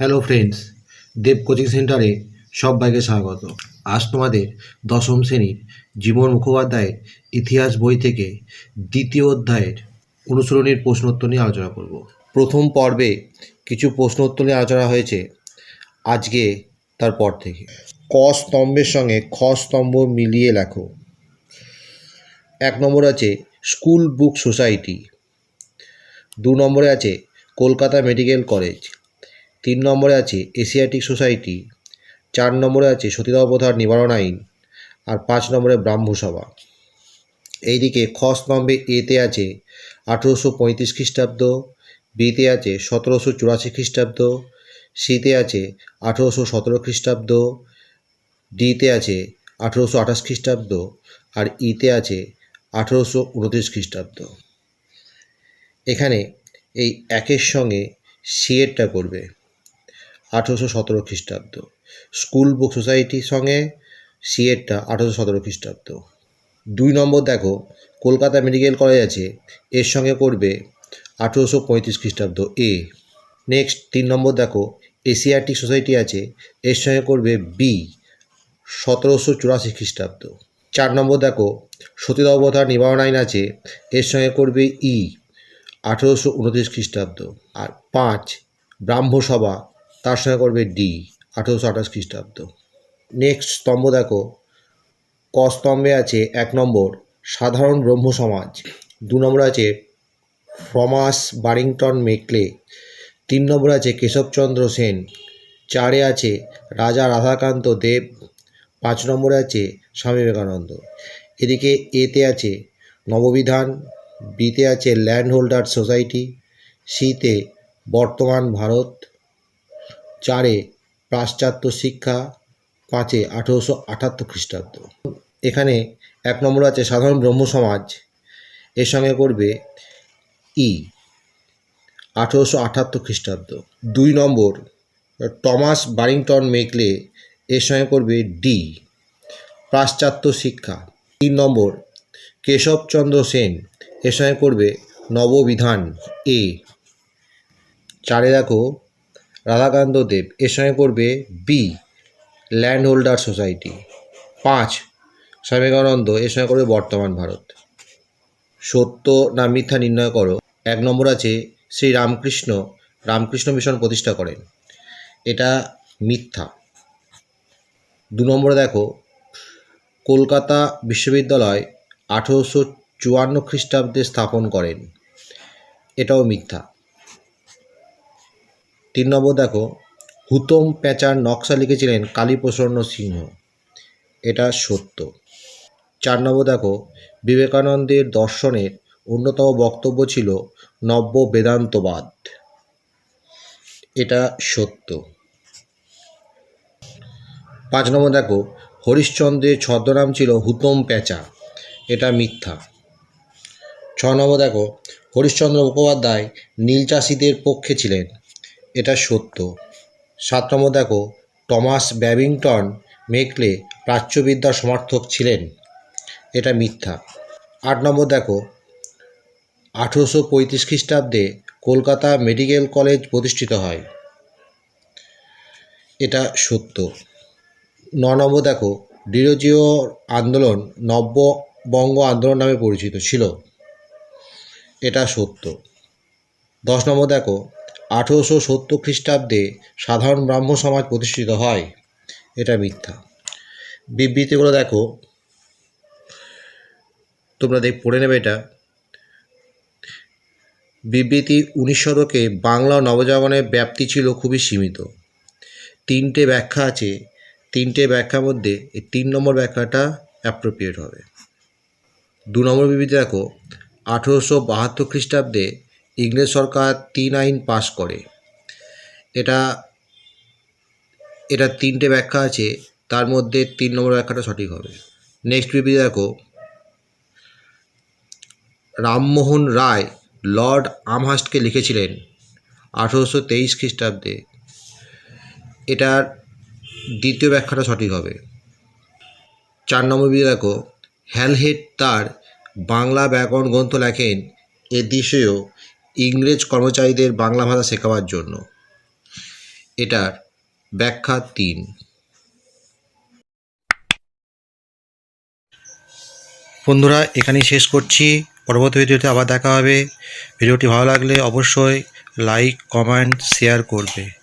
Hello friends দেব coaching সেন্টারে সবাইকে স্বাগত। আজ তোমাদের দশম শ্রেণির জীবন মুখোপাধ্যায়ের ইতিহাস বই থেকে দ্বিতীয় অধ্যায়ের অনুসরণীর প্রশ্নোত্তর নিয়ে আলোচনা করব। প্রথম পর্বে কিছু প্রশ্নোত্তর নিয়ে আলোচনা হয়েছে আজকে তার পর থেকে। ক স্তম্ভের সঙ্গে খ স্তম্ভ মিলিয়ে লেখো। এক নম্বর আছে স্কুল বুক সোসাইটি। দু নম্বরে আছে কলকাতা মেডিকেল কলেজ। তিন নম্বরে আছে এশিয়াটিক সোসাইটি, চার নম্বরে আছে সতীদাহ প্রথার নিবারণ আইন, আর পাঁচ নম্বরে ব্রাহ্মসভা এইদিকে খ স্তম্ভে এতে আছে আঠেরোশো পঁয়ত্রিশ খ্রিস্টাব্দ, বিতে আছে সতেরোশো চুরাশি খ্রিস্টাব্দ, সিতে আছে আঠেরোশো সতেরো খ্রিস্টাব্দ, ডিতে আছে আঠেরোশো আঠাশ খ্রিস্টাব্দ, আর ইতে আছে আঠেরোশো উনত্রিশ খ্রিস্টাব্দ। এখানে এই একের সঙ্গে সিএরটা করবে। আঠেরোশো সতেরো খ্রিস্টাব্দ। স্কুল বুক সোসাইটির সঙ্গে সিএরটা আঠেরোশো সতেরো খ্রিস্টাব্দ। দুই নম্বর দেখো, কলকাতা মেডিকেল কলেজ আছে, এর সঙ্গে করবে আঠেরোশো পঁয়ত্রিশ খ্রিস্টাব্দ, এ। নেক্সট, তিন নম্বর দেখো এশিয়াটিক সোসাইটি আছে, এর সঙ্গে করবে বি, সতেরোশো চুরাশি খ্রিস্টাব্দ। চার নম্বর দেখো সতীদাহ প্রথার নিবারণ আইন আছে, এর সঙ্গে করবে ই, আঠেরোশো উনত্রিশ খ্রিস্টাব্দ। আর পাঁচ, ব্রাহ্মসভা তার সঙ্গে করবে ডি আঠেরোশো আঠাশ খ্রিস্টাব্দ। নেক্সট স্তম্ভ দেখো। ক স্তম্ভে আছে এক নম্বর, সাধারণ ব্রহ্ম সমাজ। দু নম্বর আছে থমাস বারিংটন মেকলে। তিন নম্বর আছে কেশবচন্দ্র সেন। চারে আছে রাজা রাধাকান্ত দেব। পাঁচ নম্বরে আছে স্বামী বিবেকানন্দ। এদিকে এতে আছে নববিধান বিতে আছে ল্যান্ড হোল্ডার সোসাইটি সিতে বর্তমান ভারত চারে পাশ্চাত্য শিক্ষা পাঁচে আঠেরোশো আটাত্তর খ্রিস্টাব্দ। এখানে এক নম্বর আছে সাধারণ ব্রহ্ম সমাজ। এর সঙ্গে করবে ই, আঠেরোশো আটাত্তর খ্রিস্টাব্দ। দুই নম্বর, টমাস বারিংটন মেকলে এর সঙ্গে করবে ডি, পাশ্চাত্য শিক্ষা। তিন নম্বর, কেশবচন্দ্র সেন এর সঙ্গে করবে নববিধান, এ। চারে দেখো রাধাকান্ত দেব। এর সঙ্গে করবে বি ল্যান্ড হোল্ডার সোসাইটি পাঁচ, স্বামীকানন্দ। এর সঙ্গে করবে বর্তমান ভারত। সত্য না মিথ্যা নির্ণয় করো। এক নম্বর আছে, শ্রী রামকৃষ্ণ রামকৃষ্ণ মিশন প্রতিষ্ঠা করেন। এটা মিথ্যা। দু নম্বরে দেখো, কলকাতা বিশ্ববিদ্যালয় আঠেরোশো চুয়ান্ন খ্রিস্টাব্দে স্থাপন করেন। এটাও মিথ্যা। তিন নম্বর দেখো, হুতম প্যাঁচার নকশা লিখেছিলেন কালীপ্রসন্ন সিংহ। এটা সত্য। চার নম্বর দেখো, বিবেকানন্দের দর্শনের অন্যতম বক্তব্য ছিল নব্য বেদান্তবাদ। এটা সত্য। পাঁচ নম্বর দেখো, হরিশ্চন্দ্রের ছদ্মনাম ছিল হুতম প্যাঁচা। এটা মিথ্যা। ছ নম্বর দেখো, হরিশ্চন্দ্র মুখোপাধ্যায় নীল চাষিদের পক্ষে ছিলেন। এটা সত্য। সাত নম্বর দেখো, টমাস ব্যাবিংটন মেকলে প্রাচ্যবিদ্যার সমর্থক ছিলেন। এটা মিথ্যা। আট নম্বর দেখো, আঠেরোশো পঁয়ত্রিশ খ্রিস্টাব্দে কলকাতা মেডিকেল কলেজ প্রতিষ্ঠিত হয়। এটা সত্য। ন নম্বর দেখো, ডিরোজিও আন্দোলন নব্য বঙ্গ আন্দোলন নামে পরিচিত ছিল। এটা সত্য। দশ নম্বর দেখো আঠেরোশো সত্তর খ্রিস্টাব্দে সাধারণ ব্রাহ্ম সমাজ প্রতিষ্ঠিত হয়। এটা মিথ্যা। বিবৃতিগুলো দেখো। তোমরা দেখ, পড়ে নেবে এটা। বিবৃতি উনিশ শতকে বাংলা নবজাগরণের ব্যাপ্তি ছিল খুবই সীমিত। তিনটে ব্যাখ্যা আছে। তিনটে ব্যাখ্যার মধ্যে এই তিন নম্বর ব্যাখ্যাটা অ্যাপ্রোপ্রিয়েট হবে। দু নম্বর বিবৃতি দেখো। আঠেরোশো বাহাত্তর খ্রিস্টাব্দে ইংরেজ সরকার তিন আইন পাশ করে। এটা এটা তিনটে ব্যাখ্যা আছে, তার মধ্যে তিন নম্বর ব্যাখ্যাটা সঠিক হবে। নেক্সট বিবৃতি দেখো, রামমোহন রায় লর্ড আমহাস্টকে লিখেছিলেন আঠেরোশো তেইশ খ্রিস্টাব্দে। এটার দ্বিতীয় ব্যাখ্যাটা সঠিক হবে। চার নম্বর বিধি দেখো হ্যালহেড তার বাংলা ব্যাকরণ গ্রন্থ লেখেন এ দেশেও ইংরেজ কর্মচারীদের বাংলা ভাষা শেখাবার জন্য। এটার ব্যাখ্যা তিন। বন্ধুরা, এখানেই শেষ করছি। পরবর্তী ভিডিওতে আবার দেখা হবে। ভিডিওটি ভালো লাগলে অবশ্যই লাইক, কমেন্ট, শেয়ার করবে।